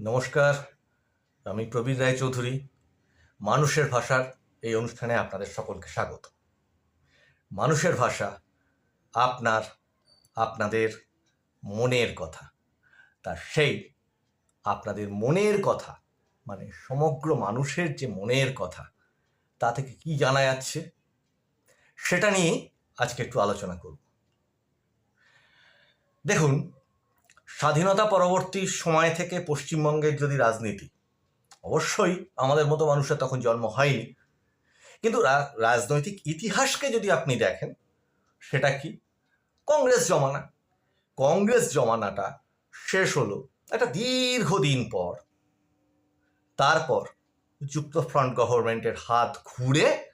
নমস্কার, আমি প্রবীর রায়চৌধুরী। মানুষের ভাষার এই অনুষ্ঠানে আপনাদের সকলকে স্বাগত। মানুষের ভাষা আপনার, আপনাদের মনের কথা। তা সেই আপনাদের মনের কথা মানে সমগ্র মানুষের যে মনের কথা, তা থেকে কি জানা যাচ্ছে? সেটা নিয়ে আজকে একটু আলোচনা করব। দেখুন স্বাধীনতা পরবর্তী সময় থেকে পশ্চিমবঙ্গের যদি রাজনীতি, অবশ্যই আমাদের মতো মানুষের তখন জন্ম হয়নি। কিন্তু রাজনৈতিক ইতিহাসকে যদি আপনি দেখেন, সেটা কি? কংগ্রেস জমানা। কংগ্রেস জমানাটা শেষ হলো একটা দীর্ঘদিন পর। তারপর যুক্তফ্রন্ট গভর্নমেন্টের হাত ঘুরে,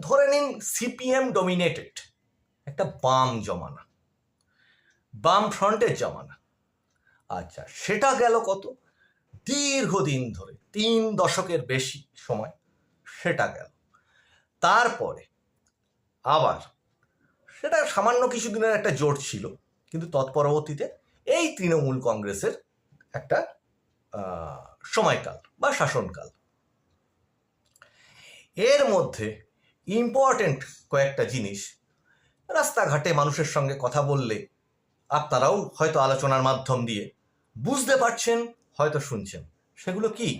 ধরে নিন সিপিএম ডমিনেটেড একটা বাম জমানা। বাম ফ্রন্টের জমানা। আচ্ছা সেটা গেল কত? দীর্ঘদিন ধরে, তিন দশকের বেশি সময় সেটা গেল। তারপরে আবার, সেটা সামান্য কিছুদিনের একটা জোট ছিল, কিন্তু তৎপরবর্তীতে এই তৃণমূল কংগ্রেসের একটা সময়কাল বা শাসনকাল। এর মধ্যে ইম্পর্টেন্ট কয়েকটা জিনিস, রাস্তাঘাটে মানুষের সঙ্গে কথা বললে আপনারাও হয়তো আলোচনার মাধ্যম দিয়ে বুঝতে পারছেন, হয়তো শুনছেন। সেগুলো কি?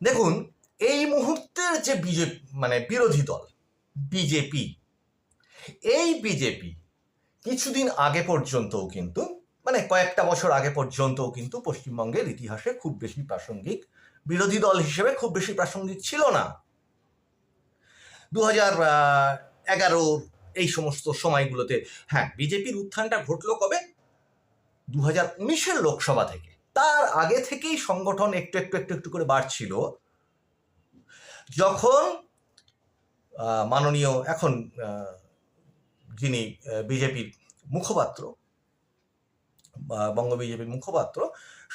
দেখুন, এই মুহূর্তের যে বিজেপি মানে বিরোধী দল, বিজেপি, এই বিজেপি কিছুদিন আগে পর্যন্তও কিন্তু মানে কয়েকটা বছর আগে পর্যন্তও কিন্তু পশ্চিমবঙ্গের ইতিহাসে খুব বেশি প্রাসঙ্গিক, বিরোধী দল হিসেবে খুব বেশি প্রাসঙ্গিক ছিল না। দু হাজার এগারো এই সমস্ত সময়গুলোতে। হ্যাঁ বিজেপির উত্থানটা ঘটলো কবে? দু হাজার উনিশের লোকসভা থেকে। তার আগে থেকেই সংগঠন একটু একটু একটু একটু করে বাড়ছিল। যখন মাননীয় এখন যিনি বিজেপির মুখপাত্র বঙ্গ বিজেপির মুখপাত্র,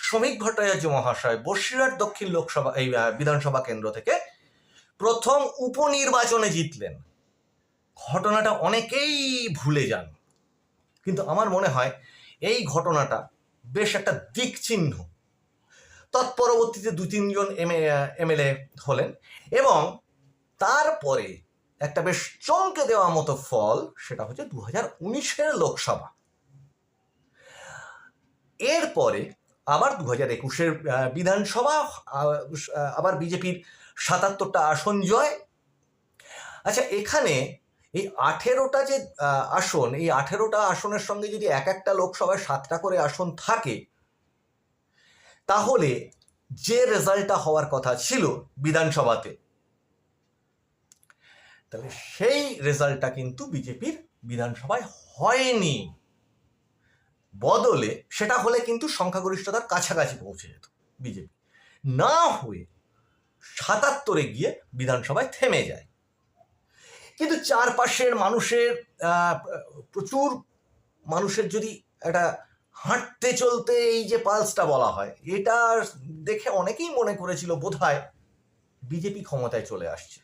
শ্রমিক ভট্টাচার্য মহাশয় বসিরহাট দক্ষিণ লোকসভা, এই বিধানসভা কেন্দ্র থেকে প্রথম উপনির্বাচনে জিতলেন। ঘটনাটা অনেকেই ভুলে যান। কিন্তু আমার মনে হয় এই ঘটনাটা বেশ একটা দিক চিহ্ন তৎপরবর্তীতে দু তিনজন এমএলএ হলেন এবং তারপরে একটা বেশ চমকে দেওয়া মতো ফল সেটা হচ্ছে দু হাজার উনিশের লোকসভা। এরপরে আবার দু হাজার একুশের বিধানসভা আবার বিজেপির সাতাত্তরটা আসন জয়। আচ্ছা এখানে এই আঠেরোটা যে আসন, এই আঠেরোটা আসনের সঙ্গে যদি এক একটা লোকসভায় সাতটা করে আসন থাকে, তাহলে যে রেজাল্টটা হওয়ার কথা ছিল বিধানসভাতে, তাহলে সেই রেজাল্টটা কিন্তু বিজেপির বিধানসভায় হয়নি। বদলে সেটা হলে কিন্তু সংখ্যাগরিষ্ঠতার কাছাকাছি পৌঁছে যেত বিজেপি। না হয়ে সাতাত্তরে গিয়ে বিধানসভায় থেমে যায়। কিন্তু চারপাশের মানুষের প্রচুর মানুষের যদি একটা হাঁটতে চলতে এই যে পালসটা বলা হয়, এটা দেখে অনেকেই মনে করেছিল বোধহয় বিজেপি ক্ষমতায় চলে আসছে।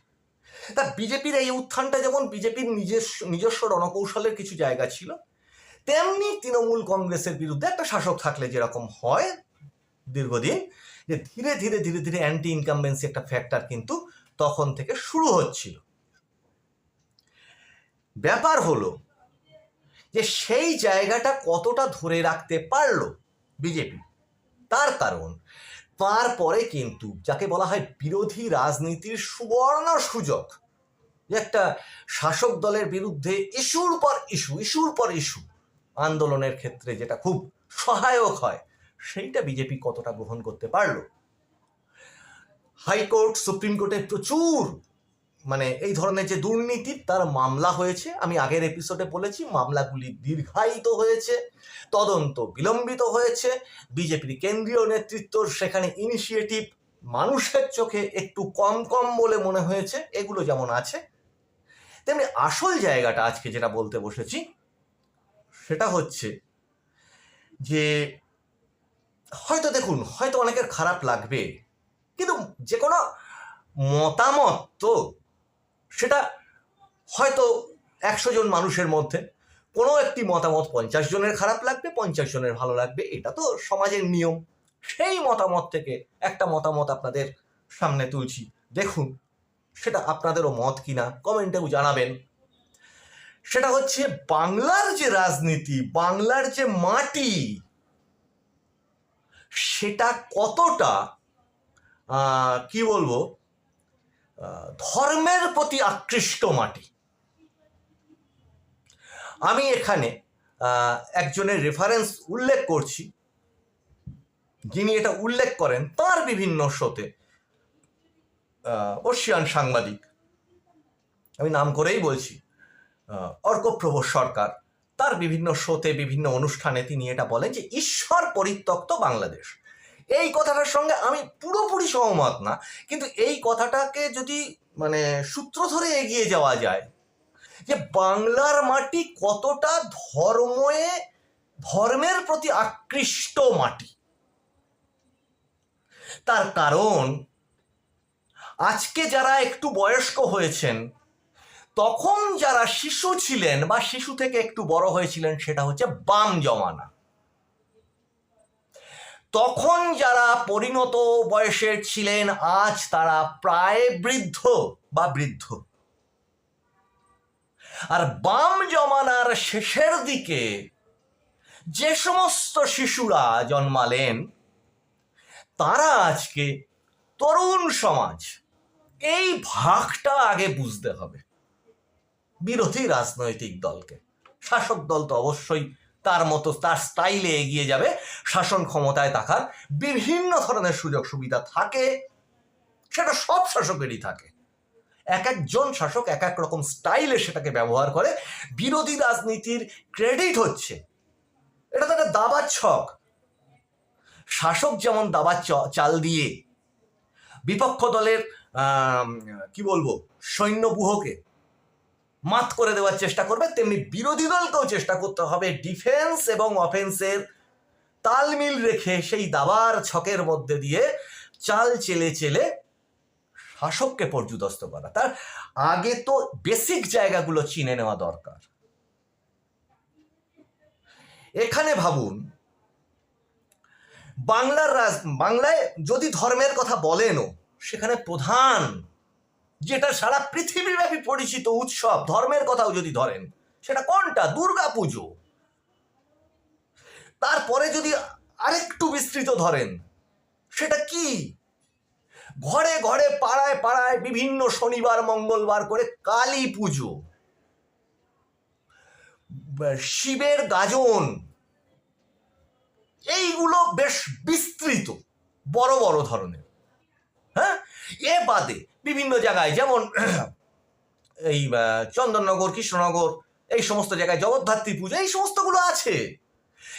তা বিজেপির এই উত্থানটা যেমন বিজেপির নিজস্ব নিজস্ব রণকৌশলের কিছু জায়গা ছিল, তেমনি তৃণমূল কংগ্রেসের বিরুদ্ধে একটা শাসক থাকলে যেরকম হয় দীর্ঘদিন, যে ধীরে ধীরে ধীরে ধীরে অ্যান্টি ইনকামবেন্সি একটা ফ্যাক্টর কিন্তু তখন থেকে শুরু হচ্ছিল। ব্যাপার হলো যে সেই জায়গাটা কতটা ধরে রাখতে পারল বিজেপি। তার কারণ, তারপরে কিন্তু যাকে বলা হয় বিরোধী রাজনীতির সুবর্ণ সুযোগ, যে একটা শাসক দলের বিরুদ্ধে ইস্যুর পর ইস্যু, ইস্যুর পর ইস্যু আন্দোলনের ক্ষেত্রে যেটা খুব সহায়ক হয়, সেইটা বিজেপি কতটা গ্রহণ করতে পারল? হাইকোর্ট, সুপ্রিম কোর্টে প্রচুর মানে এই ধরনের যে দুর্নীতি তার মামলা হয়েছে, আমি আগের এপিসোডে বলেছি, মামলাগুলি দীর্ঘায়িত হয়েছে, তদন্ত বিলম্বিত হয়েছে, বিজেপির কেন্দ্রীয় নেতৃত্ব সেখানে ইনিশিয়েটিভ মানুষের চোখে একটু কম কম বলে মনে হয়েছে, এগুলো যেমন আছে, তেমনি আসল জায়গাটা আজকে যেটা বলতে বসেছি, সেটা হচ্ছে যে হয়তো দেখুন, হয়তো অনেকের খারাপ লাগবে, কিন্তু যে কোনো মতামত তো সেটা হয়তো একশো জন মানুষের মধ্যে, কোনো একটি মতামত পঞ্চাশ জনের খারাপ লাগবে, পঞ্চাশ জনের ভালো লাগবে, এটা তো সমাজের নিয়ম। সেই মতামত থেকে একটা মতামত আপনাদের সামনে তুলছি। দেখুন, সেটা আপনাদেরও মত কিনা, কমেন্টেও জানাবেন। সেটা হচ্ছে বাংলার যে রাজনীতি, বাংলার যে মাটি, সেটা কতটা কি বলব ধর্মের প্রতি আকৃষ্ট মাটি। আমি এখানে একজনের রেফারেন্স উল্লেখ করছি। যিনি এটা উল্লেখ করেন, তার বিভিন্ন শোতে ওশিয়ান সাংবাদিক। আমি নাম করেই বলছি অর্কপ্রভ সরকার। তার বিভিন্ন শোতে বিভিন্ন অনুষ্ঠানে তিনি এটা বলেন যে, ঈশ্বর পরিত্যক্ত বাংলাদেশ। এই কথাটার সঙ্গে আমি পুরোপুরি সহমত না, কিন্তু এই কথাটাকে যদি মানে সূত্র ধরে এগিয়ে যাওয়া যায় যে বাংলার মাটি কতটা ধর্মে ধর্মের প্রতি আকৃষ্ট মাটি। তার কারণ, আজকে যারা একটু বয়স্ক হয়েছেন, তখন যারা শিশু ছিলেন বা শিশু থেকে একটু বড় হয়েছিলেন, সেটা হচ্ছে বাম জমানা। তখন যারা পরিণত বয়সের ছিলেন, আজ তারা প্রায় বৃদ্ধ বা বৃদ্ধ। আর বাম জমানার শেষের দিকে যে সমস্ত শিশুরা জন্মালেন, তারা আজকে তরুণ সমাজ। এই ভাগটা আগে বুঝতে হবে। বিরোধী রাজনৈতিক দলকে। শাসক দল তো অবশ্যই তার মতো তার স্টাইলে এগিয়ে যাবে শাসন ক্ষমতায় থাকার বিভিন্ন ধরনের সুযোগ সুবিধা থাকে। সেটা সব শাসকেরই থাকে। এক একজন শাসক এক এক রকম স্টাইলে সেটাকে ব্যবহার করে। বিরোধী রাজনীতির ক্রেডিট হচ্ছে। এটা তো দাবার ছক। শাসক যেমন দাবার চাল দিয়ে বিপক্ষ দলের কি বলব, সৈন্যবুহকে মাত করে দেওয়ার চেষ্টা করবে, তেমনি বিরোধী দলকেও চেষ্টা করতে হবে। ডিফেন্স এবং অফেন্সের তালমিল রেখে সেই দাবার ছকের মধ্যে দিয়ে চাল চেলে চেলে শাসককে পর্যুদস্ত করা। তার আগে তো বেসিক জায়গাগুলো চিনে নেওয়া দরকার। এখানে ভাবুন, বাংলার রাজ, বাংলায় যদি ধর্মের কথা বলেনও, সেখানে প্রধান যেটা সারা পৃথিবীব্যাপী পরিচিত উৎসব, ধর্মের কথাও যদি ধরেন, সেটা কোনটা? দুর্গা পুজো। তারপরে যদি আরেকটু বিস্তৃত ধরেন, সেটা কি? ঘরে ঘরে, পাড়ায় পাড়ায় বিভিন্ন শনিবার, মঙ্গলবার করে কালী পুজো। শিবের গাজন। এইগুলো বেশ বিস্তৃত, বড় বড় ধরনের। হ্যাঁ? এ বাদে বিভিন্ন জায়গায়, যেমন এই চন্দননগর, কৃষ্ণনগর, এই সমস্ত জায়গায় জগদ্ধাত্রী পুজো, এই সমস্তগুলো আছে।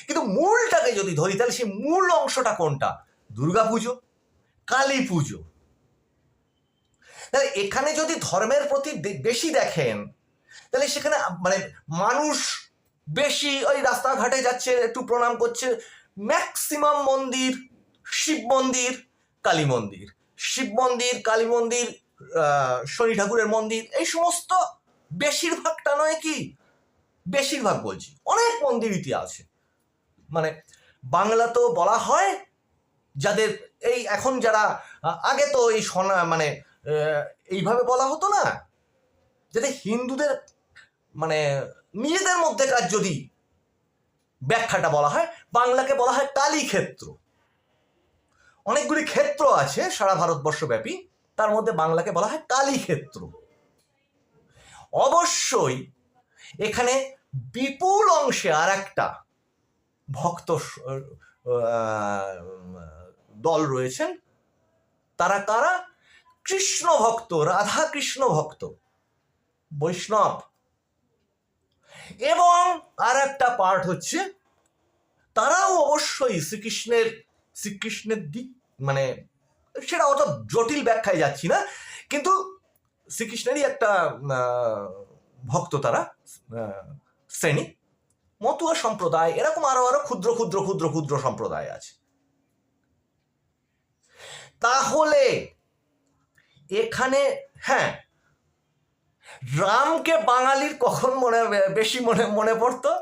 কিন্তু মূলটাকে যদি ধরি, তাহলে সেই মূল অংশটা কোনটা? দুর্গা পুজো, কালী পুজো। তাহলে এখানে যদি ধর্মের প্রতি বেশি দেখেন, তাহলে সেখানে মানে মানুষ বেশি ওই রাস্তাঘাটে যাচ্ছে, একটু প্রণাম করছে ম্যাক্সিমাম মন্দির, শিব মন্দির, কালী মন্দির। শিব মন্দির, কালী মন্দির শনি ঠাকুরের মন্দির, এই সমস্ত বেশিরভাগটা নয় কি? বেশিরভাগ বলছি। অনেক মন্দির আছে। মানে বাংলা তো বলা হয় যাদের এই এখন যারা আগে তো এই সোনা মানে এইভাবে বলা হতো না। যাতে হিন্দুদের মানে নিজেদের মধ্যেকার যদি ব্যাখ্যাটা বলা হয়, বাংলাকে বলা হয় কালী ক্ষেত্র অনেকগুলি ক্ষেত্র আছে সারা ভারতবর্ষব্যাপী। তার মধ্যে বাংলাকে বলা হয় কালী ক্ষেত্র অবশ্যই এখানে বিপুল অংশে আর একটা ভক্ত দল রয়েছেন। তারা কারা? কৃষ্ণ ভক্ত রাধা কৃষ্ণ ভক্ত, বৈষ্ণব। এবং আর একটা পার্ট হচ্ছে, তারাও অবশ্যই শ্রীকৃষ্ণের শ্রীকৃষ্ণের দিক মানে সেটা অত জটিল ব্যাখ্যায় যাচ্ছি না, কিন্তু শ্রীকৃষ্ণেরই একটা ভক্ত তারা শ্রেণি, মতুয়া সম্প্রদায়, এরকম আরও আরও ক্ষুদ্র ক্ষুদ্র ক্ষুদ্র ক্ষুদ্র সম্প্রদায় আছে। তাহলে এখানে হ্যাঁ রামকে বাঙালির কখন মনে, বেশি মনে মনে পড়তো?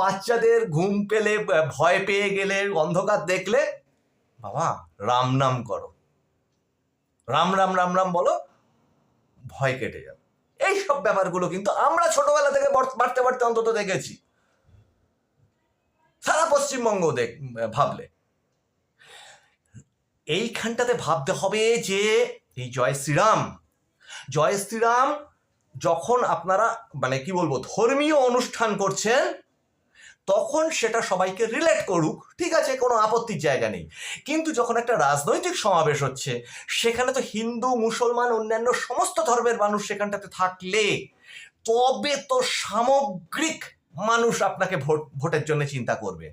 বাচ্চাদের ঘুম পেলে, ভয় পেয়ে গেলে, অন্ধকার দেখলে? বাবা রাম নাম করো। রাম রাম রাম রাম বলো, ভয় কেটে যাবে। এই সব ব্যাপারগুলো কিন্তু আমরা ছোটবেলা থেকে বাড়তে বাড়তে অন্তত দেখেছি। সারা পশ্চিমবঙ্গ দেখ ভাবলে। এইখানটাতে ভাবতে হবে যে, এই জয় শ্রীরাম জয় শ্রীরাম যখন আপনারা মানে কি বলব, ধর্মীয় অনুষ্ঠান করছেন তখন সেটা সবাইকে রিলেট করুক, ঠিক আছে, কোনো আপত্তির জায়গা নেই। কিন্তু যখন একটা রাজনৈতিক সমাবেশ হচ্ছে, সেখানে তো হিন্দু, মুসলমান, অন্যান্য সমস্ত ধর্মের মানুষ সেখানটাতে থাকলে, তবে তো সামগ্রিক মানুষ আপনাকে ভোট, ভোটের জন্য চিন্তা করবে।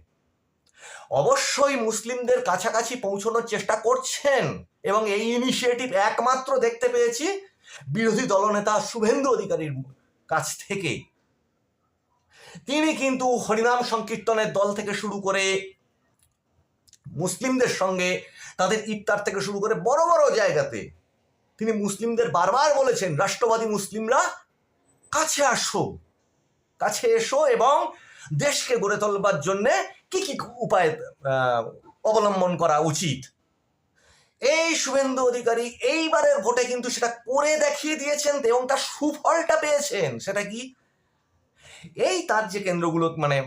অবশ্যই মুসলিমদের কাছাকাছি পৌঁছানোর চেষ্টা করছেন, এবং এই ইনিশিয়েটিভ একমাত্র দেখতে পেয়েছি বিরোধী দলনেতা শুভেন্দু অধিকারীর কাছ থেকে। তিনি কিন্তু হরিনাম সংকীর্তনের দল থেকে শুরু করে মুসলিমদের সঙ্গে তাদের ইফতার থেকে শুরু করে বড় বড় জায়গাতে তিনি মুসলিমদের বারবার বলেছেন, রাষ্ট্রবাদী মুসলিমরা কাছে আসো, কাছে এসো এবং দেশকে গড়ে তোলবার জন্যে কি কি উপায় অবলম্বন করা উচিত। এই শুভেন্দু অধিকারী এইবারের ভোটে কিন্তু সেটা করে দেখিয়ে দিয়েছেন এবং তার সুফলটা পেয়েছেন। সেটা কি? এই তার যে কেন্দ্রগুলো মানে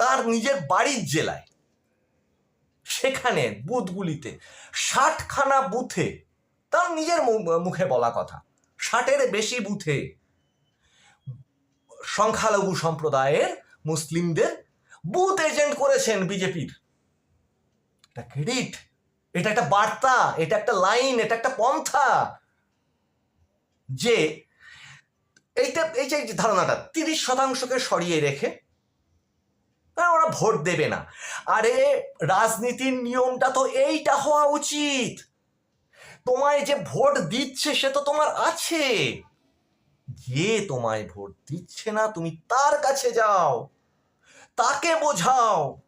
তার নিজের বাড়ির জেলায়, সেখানে বুথগুলিতে ষাটখানা বুথে তার নিজের মুখে বলা কথা। ষাটের বেশি বুথে সংখ্যালঘু সম্প্রদায়ের মুসলিমদের বুথ এজেন্ট করেছেন বিজেপির। এটা ক্রেডিট, এটা একটা বার্তা, এটা একটা লাইন, এটা একটা পন্থা যে এইটা এই যে ধারণাটা, তিরিশ শতাংশকে সরিয়ে রেখে ওরা ভোট দেবে না। আরে, রাজনীতির নিয়মটা তো এইটা হওয়া উচিত। তোমায় যে ভোট দিচ্ছে সে তো তোমার আছে। যে তোমায় ভোট দিচ্ছে না, তুমি তার কাছে যাও। তাকে বোঝাও।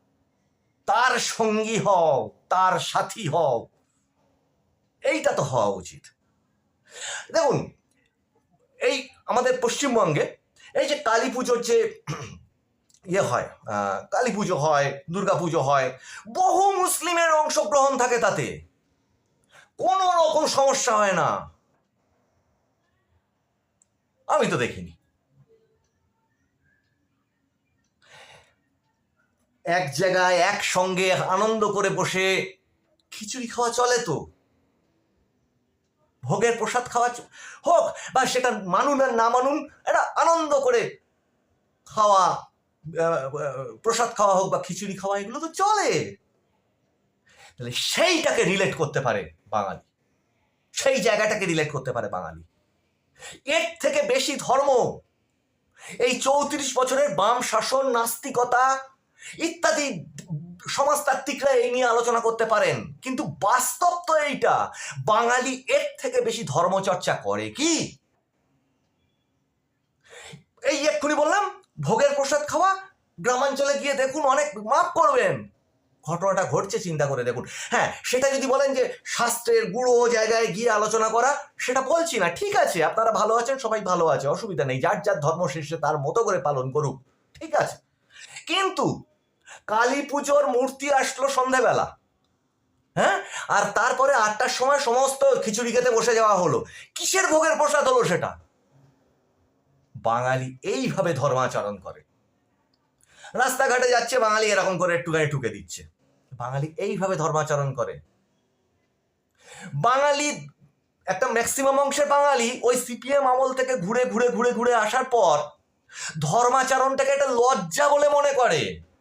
তার সঙ্গী হও, তার সাথী হও। এইটা তো হওয়া উচিত। দেখুন এই আমাদের পশ্চিমবঙ্গে, এই যে কালী পুজোর যে ইয়ে হয় কালী পুজো হয়, দুর্গা পুজো হয়, বহু মুসলিমের অংশগ্রহণ থাকে তাতে। কোনো রকম সমস্যা হয় না। আমি তো দেখিনি। এক জায়গায় একসঙ্গে আনন্দ করে বসে খিচুড়ি খাওয়া চলে তো। ভোগের প্রসাদ খাওয়া হোক বা সেটা মানুন আর না মানুন এটা আনন্দ করে খাওয়া প্রসাদ খাওয়া হোক বা খিচুড়ি খাওয়া, এগুলো তো চলে। তাহলে সেইটাকে রিলেট করতে পারে বাঙালি। সেই জায়গাটাকে রিলেট করতে পারে বাঙালি। এর থেকে বেশি ধর্ম। এই চৌত্রিশ বছরের বাম শাসন, নাস্তিকতা ইত্যাদি সমাজতাত্ত্বিকরা এই নিয়ে আলোচনা করতে পারেন। কিন্তু বাস্তব তো এইটা, বাঙালি এর থেকে বেশি ধর্মচর্চা করে কি? এই এক্ষুনি বললাম, ভোগের প্রসাদ খাওয়া, গ্রামাঞ্চলে গিয়ে দেখুন অনেক মাপ করবেন। ঘটনাটা ঘটছে, চিন্তা করে দেখুন। হ্যাঁ সেটা যদি বলেন যে শাস্ত্রের গুঁড়ো জায়গায় গিয়ে আলোচনা করা, সেটা বলছি না, ঠিক আছে, আপনারা ভালো আছেন, সবাই ভালো আছে, অসুবিধা নেই, যার যার ধর্ম শেষে তার মতো করে পালন করুক, ঠিক আছে। কিন্তু কালী পুজোর মূর্তি আসলো সন্ধেবেলা। হ্যাঁ? আর তারপরে আটটার সময় সমস্ত খিচুড়ি খেতে বসে যাওয়া হলো। কিসের ভোগের প্রসাদ হলো সেটা? বাঙালি এইভাবে ধর্মাচরণ করে। রাস্তাঘাটে যাচ্ছে, বাঙালি এরকম করে একটুখানি ঠুকে দিচ্ছে। বাঙালি এইভাবে ধর্মাচরণ করে। বাঙালি, একটা ম্যাক্সিমাম অংশের বাঙালি ওই সিপিএম আমল থেকে ঘুরে ঘুরে ঘুরে ঘুরে আসার পর ধর্মাচরণটাকে একটা লজ্জা বলে মনে করে।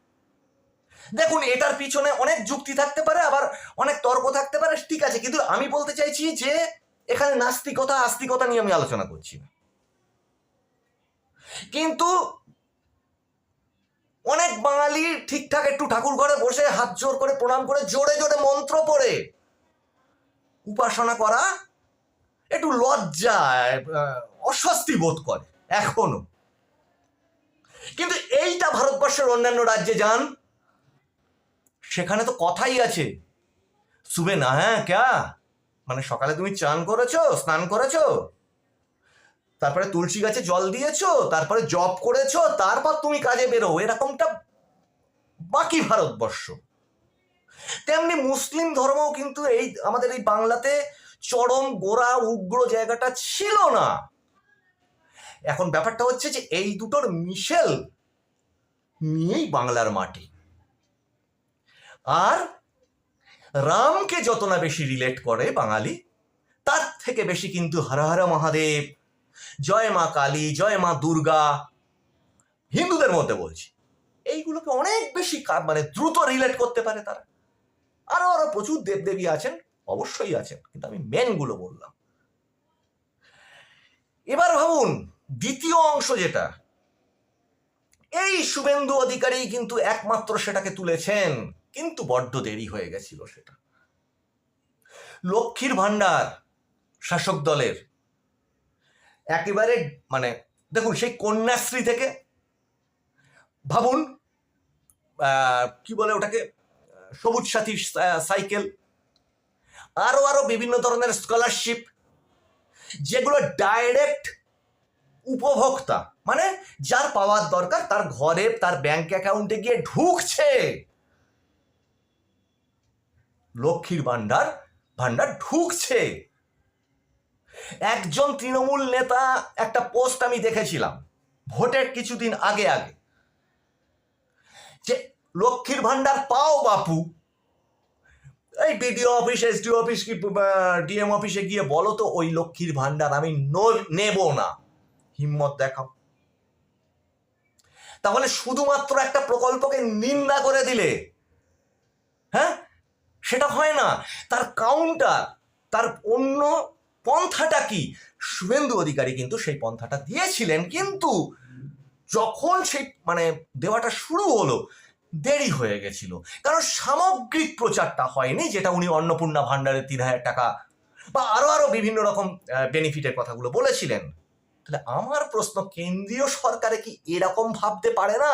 দেখুন এটার পিছনে অনেক যুক্তি থাকতে পারে আবার অনেক তর্ক থাকতে পারে ঠিক আছে। কিন্তু আমি বলতে চাইছি যে এখানে নাস্তিকতা আস্তিকতা নিয়ে আমি আলোচনা করছি না। কিন্তু অনেক বাঙালি ঠিকঠাক একটু ঠাকুর ঘরে বসে হাত জোর করে প্রণাম করে জোরে জোরে মন্ত্র পড়ে। উপাসনা করা একটু লজ্জা আহ, অস্বস্তি বোধ করে এখনও। কিন্তু এইটা ভারতবর্ষের অন্যান্য রাজ্যে যান সেখানে তো কথাই আছে। শুবে না হ্যাঁ ক্যা? মানে সকালে তুমি চান করেছ, স্নান করেছ? তারপরে তুলসী গাছে জল দিয়েছ, তারপরে জব করেছ, তারপর তুমি কাজে বেরো এরকমটা বাকি ভারতবর্ষ। তেমনি মুসলিম ধর্মও কিন্তু এই আমাদের এই বাংলাতে চরম, গোড়া, উগ্র জায়গাটা ছিল না। এখন ব্যাপারটা হচ্ছে যে এই দুটোর মিশেল নিয়েই বাংলার মাটি। আর রামকে যত না বেশি রিলেট করে বাঙালি, তার থেকে বেশি কিন্তু হর হর মহাদেব, জয় মা কালী, জয় মা দুর্গা, হিন্দুদের মধ্যে বলছি। এইগুলোকে অনেক বেশি মানে দ্রুত রিলেট করতে পারে তারা। আরও আরও প্রচুর দেবদেবী আছেন, অবশ্যই আছেন, কিন্তু আমি মেনগুলো বললাম। এবার ভাবুন, দ্বিতীয় অংশ যেটা, এই শুভেন্দু অধিকারী কিন্তু একমাত্র সেটাকে তুলেছেন কিন্তু বড্ড দেরি হয়ে গেছিল সেটা। লক্ষ্মীর ভাণ্ডার শাসক দলের একেবারে মানে দেখুন সেই কন্যাশ্রী থেকে ভাবুন কি বলে ওটাকে, সবুজ সাথী সাইকেল, আরও আরও বিভিন্ন ধরনের স্কলারশিপ যেগুলো ডাইরেক্ট উপভোক্তা মানে যার পাওয়ার দরকার তার ঘরে, তার ব্যাংক অ্যাকাউন্টে গিয়ে ঢুকছে। লক্ষ্মীর ভান্ডার ভান্ডার ঢুকছে। একজন তৃণমূল নেতা একটা পোস্ট আমি দেখেছিলাম, ভোটের কিছুদিন আগে আগে, যে লক্ষ্মীর ভান্ডার পাও বাপু। এই বিডিও অফিস এসডিও অফিস কি ডিএম অফিসে গিয়ে বলো তো, ওই লক্ষ্মীর ভান্ডার আমি নেব না। হিম্মত দেখাও। তাহলে শুধুমাত্র একটা প্রকল্পকে নিন্দা করে দিলে হ্যাঁ? সেটা হয় না। তার কাউন্টার তার অন্য পন্থাটা কি? শুভেন্দু অধিকারী কিন্তু সেই পন্থাটা দিয়েছিলেন, কিন্তু যখন সেই মানে দেওয়াটা শুরু হলো, দেরি হয়ে গেছিল। কারণ সামগ্রিক প্রচারটা হয়নি, যেটা উনি অন্নপূর্ণা ভান্ডারের তিন হাজার টাকা বা আরও আরও বিভিন্ন রকম বেনিফিটের কথাগুলো বলেছিলেন। তাহলে আমার প্রশ্ন, কেন্দ্রীয় সরকারে কি এরকম ভাবতে পারে না?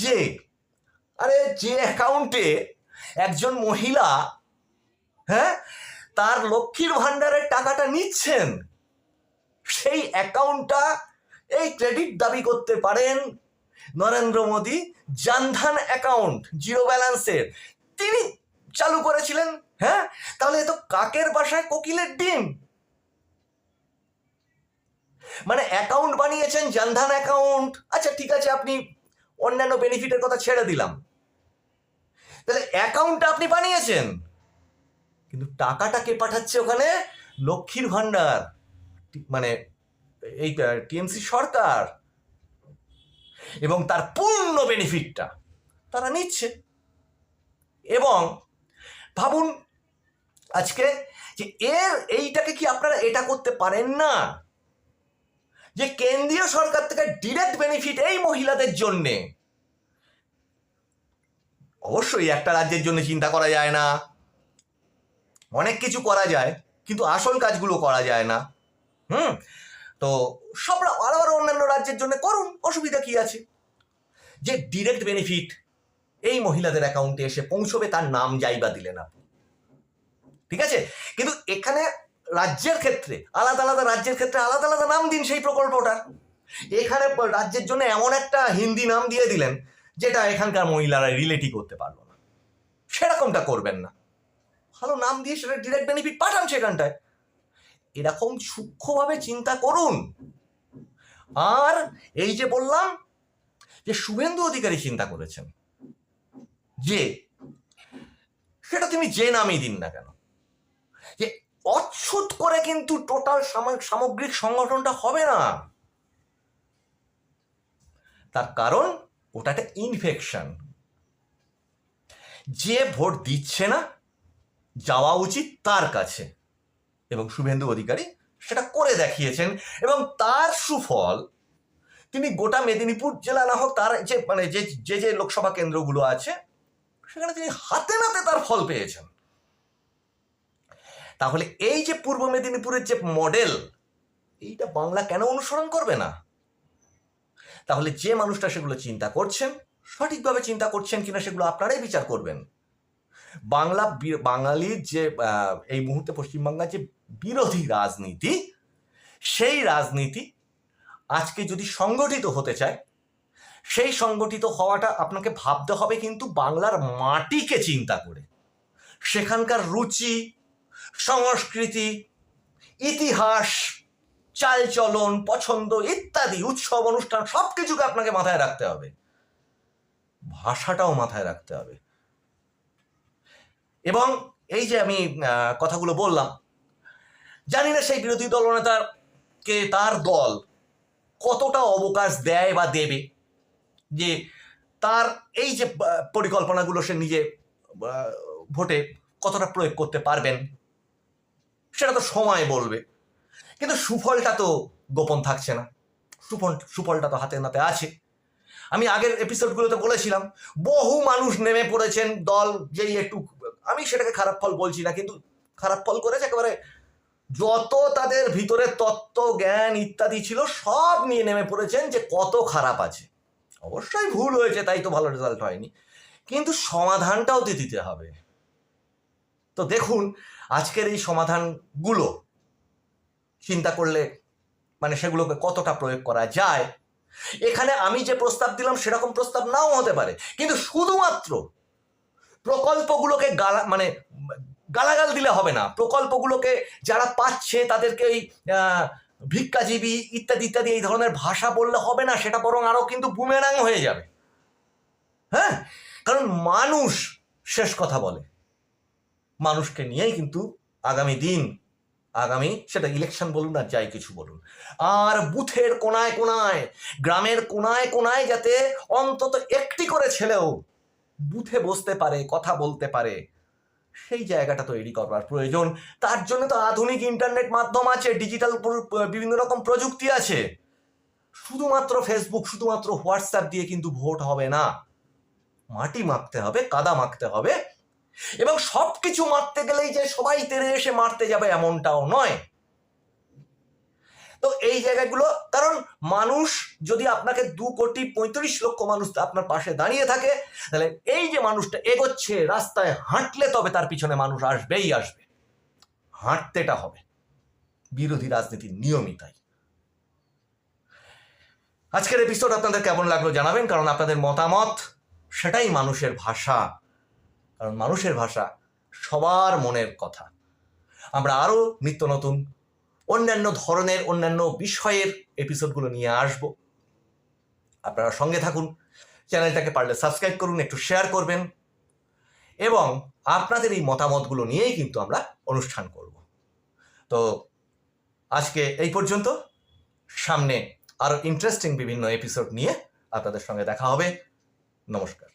যে, আরে যে অ্যাকাউন্টে একজন মহিলা হ্যাঁ তার লক্ষ্মীর ভান্ডারের টাকাটা নিচ্ছেন। সেই অ্যাকাউন্টটা এই ক্রেডিট দাবি করতে পারেন নরেন্দ্র মোদী জানধান অ্যাকাউন্ট, জিরো ব্যালেন্সের। তিনি চালু করেছিলেন হ্যাঁ তাহলে তো কাকের বাসায় কোকিলের ডিম? মানে অ্যাকাউন্ট বানিয়েছেন জানধান অ্যাকাউন্ট। আচ্ছা ঠিক আছে, আপনি অন্যান্য বেনিফিটের কথা ছেড়ে দিলাম। তাহলে অ্যাকাউন্টটা আপনি বানিয়েছেন। কিন্তু টাকাটা কে পাঠাচ্ছে ওখানে? লক্ষ্মীর ভান্ডার টি- মানে এই টিএমসি সরকার। এবং তার পূর্ণ বেনিফিটটা তারা নিচ্ছে। এবং ভাবুন, আজকে যে এর, এইটাকে কি আপনারা এটা করতে পারেন না? যে কেন্দ্রীয় সরকার থেকে ডিরেক্ট বেনিফিট এই মহিলাদের জন্যে অবশ্যই একটা রাজ্যের জন্য চিন্তা করা যায় না। অনেক কিছু করা যায়, কিন্তু আসল কাজগুলো করা যায় না। হুম? তো সব রা- আরও আরও অন্যান্য রাজ্যের জন্য করুন, অসুবিধা কি আছে? যে ডিরেক্ট বেনিফিট এই মহিলাদের অ্যাকাউন্টে এসে পৌঁছবে, তার নাম যাই বা দিলেন আপনি ঠিক আছে? কিন্তু এখানে রাজ্যের ক্ষেত্রে, আলাদা আলাদা রাজ্যের ক্ষেত্রে আলাদা আলাদা নাম দিন সেই প্রকল্পটার। এখানে রাজ্যের জন্য এমন একটা হিন্দি নাম দিয়ে দিলেন যেটা এখানকার মহিলারা রিলেটই করতে পারল না। সেরকমটা করবেন না। ভালো নাম দিয়ে সেটা ডিরেক্ট বেনিফিট পাঠান সেখানটায়। এরকম সূক্ষ্মভাবে চিন্তা করুন। আর এই যে বললাম যে শুভেন্দু অধিকারী চিন্তা করেছেন, যে সেটা তুমি যে নামই দিন না কেন, যে অচ্ছুত করে কিন্তু টোটাল সামগ্রিক সংগঠনটা হবে না। তার কারণ ওটা একটা ইনফেকশন যে ভোট দিচ্ছে না, যাওয়া উচিত তার কাছে। এবং শুভেন্দু অধিকারী সেটা করে দেখিয়েছেন এবং তার সুফল, তিনি গোটা মেদিনীপুর জেলা না হোক, তার যে মানে যে যে যে লোকসভা কেন্দ্রগুলো আছে, সেখানে তিনি হাতে নাতে তার ফল পেয়েছেন। তাহলে এই যে পূর্ব মেদিনীপুরের যে মডেল এইটা বাংলা কেন অনুসরণ করবে না? তাহলে যে মানুষটা সেগুলো চিন্তা করছেন, সঠিকভাবে চিন্তা করছেন কিনা সেগুলো আপনারাই বিচার করবেন। বাংলা বাঙালির যে এই মুহূর্তে পশ্চিমবাংলার যে বিরোধী রাজনীতি, সেই রাজনীতি আজকে যদি সংগঠিত হতে চায়, সেই সংগঠিত হওয়াটা আপনাকে ভাবতে হবে কিন্তু বাংলার মাটিকে চিন্তা করে। সেখানকার রুচি, সংস্কৃতি, ইতিহাস চালচলন পছন্দ ইত্যাদি, উৎসব, অনুষ্ঠান সব কিছুকে আপনাকে মাথায় রাখতে হবে। ভাষাটাও মাথায় রাখতে হবে। এবং এই যে আমি কথাগুলো বললাম, জানি না সেই বিরোধী দলনেতাকে তার দল কতটা অবকাশ দেয় বা দেবে, যে তার এই যে পরিকল্পনাগুলো সে নিজে ভোটে কতটা প্রয়োগ করতে পারবেন, সেটা তো সময় বলবে। কিন্তু সুফলটা তো গোপন থাকছে না। সুফল, সুফলটা তো হাতে নাতে আছে। আমি আগের এপিসোডগুলোতে বলেছিলাম, বহু মানুষ নেমে পড়েছেন দল যেই একটু, আমি সেটাকে খারাপ ফল বলছি না, কিন্তু খারাপ ফল করেছে একেবারে যত তাদের ভিতরে তত্ত্ব, জ্ঞান ইত্যাদি ছিল, সব নিয়ে নেমে পড়েছেন যে কত খারাপ আছে। অবশ্যই ভুল হয়েছে, তাই তো ভালো রেজাল্ট হয়নি। কিন্তু সমাধানটাও তো দিতে হবে। তো দেখুন, আজকের এই সমাধানগুলো চিন্তা করলে মানে সেগুলোকে কতটা প্রয়োগ করা যায়? এখানে আমি যে প্রস্তাব দিলাম সেরকম প্রস্তাব নাও হতে পারে। কিন্তু শুধুমাত্র প্রকল্পগুলোকে গালা মানে গালাগাল দিলে হবে না। প্রকল্পগুলোকে যারা পাচ্ছে তাদেরকে আহ, ভিক্ষাজীবী ইত্যাদি ইত্যাদি এই ধরনের ভাষা বললে হবে না সেটা বরং আরও কিন্তু বুমেরাং হয়ে যাবে। হ্যাঁ? কারণ মানুষ শেষ কথা বলে। মানুষকে নিয়েই কিন্তু আগামী দিন আগামী সেটা ইলেকশন বলুন আর যাই কিছু বলুন। আর বুথের কোনায় কোনায়, গ্রামের কোনায় কোনায় যাতে অন্তত একটি করে ছেলেও বুথে বসতে পারে, কথা বলতে পারে, সেই জায়গাটা তৈরি করবার প্রয়োজন। তার জন্য তো আধুনিক ইন্টারনেট মাধ্যম আছে ডিজিটাল বিভিন্ন রকম প্রযুক্তি আছে। শুধুমাত্র ফেসবুক শুধুমাত্র হোয়াটসঅ্যাপ দিয়ে কিন্তু ভোট হবে না। মাটি মাখতে হবে, কাদা মাখতে হবে এবং সব কিছু মারতে গেলেই যে সবাই তেরে এসে মারতে যাবে এমনটাও নয়। তো এই জায়গাগুলো, কারণ মানুষ যদি আপনাকে দু কোটি পঁয়ত্রিশ লক্ষ মানুষ আপনার পাশে দাঁড়িয়ে থাকে, তাহলে এই যে মানুষটা এগোচ্ছে, রাস্তায় হাঁটলে তবে তার পিছনে মানুষ আসবেই আসবে। হাঁটতেটা হবে। বিরোধী রাজনীতির নিয়মই তাই। আজকের এপিসোড আপনাদের কেমন লাগল জানাবেন, কারণ আপনাদের মতামত, সেটাই মানুষের ভাষা। কারণ মানুষের ভাষা সবার মনের কথা। আমরা আরও নিত্য নতুন, অন্যান্য ধরনের, অন্যান্য বিষয়ের এপিসোডগুলো নিয়ে আসব। আপনারা সঙ্গে থাকুন, চ্যানেলটাকে পারলে সাবস্ক্রাইব করুন, একটু শেয়ার করবেন এবং আপনাদের এই মতামতগুলো নিয়েই কিন্তু আমরা অনুষ্ঠান করব। তো আজকে এই পর্যন্ত। সামনে আরও ইন্টারেস্টিং বিভিন্ন এপিসোড নিয়ে আপনাদের সঙ্গে দেখা হবে। নমস্কার।